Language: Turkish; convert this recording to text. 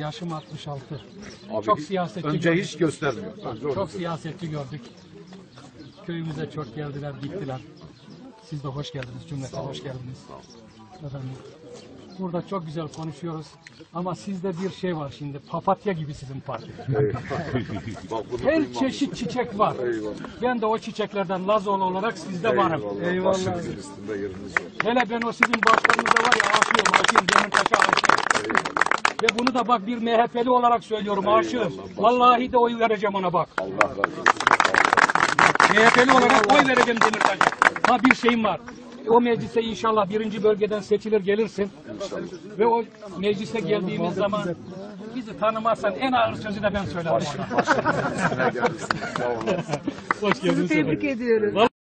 Yaşım 66. Abi çok siyasetçi Önce gördük. hiç göstermiyor. Önce Çok söyleyeyim. siyasetçi gördük. Köyümüze çok geldiler, gittiler. Siz de hoş geldiniz, cümlete hoş geldiniz. Efendim, burada çok güzel konuşuyoruz. Ama sizde bir şey var şimdi, papatya gibi sizin parti. Her çeşit çiçek var. Eyvallah. Ben de o çiçeklerden Lazoğlu olarak sizde varım. Eyvallah. Başımızın üstünde yeriniz var. Hele ben o sizin başlarınıza var ya aşığım, aşığım, Demirtaş'a aşığım. Ve bunu da bak bir MHP'li olarak söylüyorum aşığım. Vallahi de oy vereceğim ona bak. Allah razı olsun. MHP'li olarak oy vereceğim Demirtaş'a. Ha bir şeyim var. O meclise inşallah birinci bölgeden seçilir gelirsin. Ve o meclise geldiğimiz zaman bizi tanımazsan en ağır sözü de ben söylerim. Hoş geldiniz. Tebrik ediyoruz.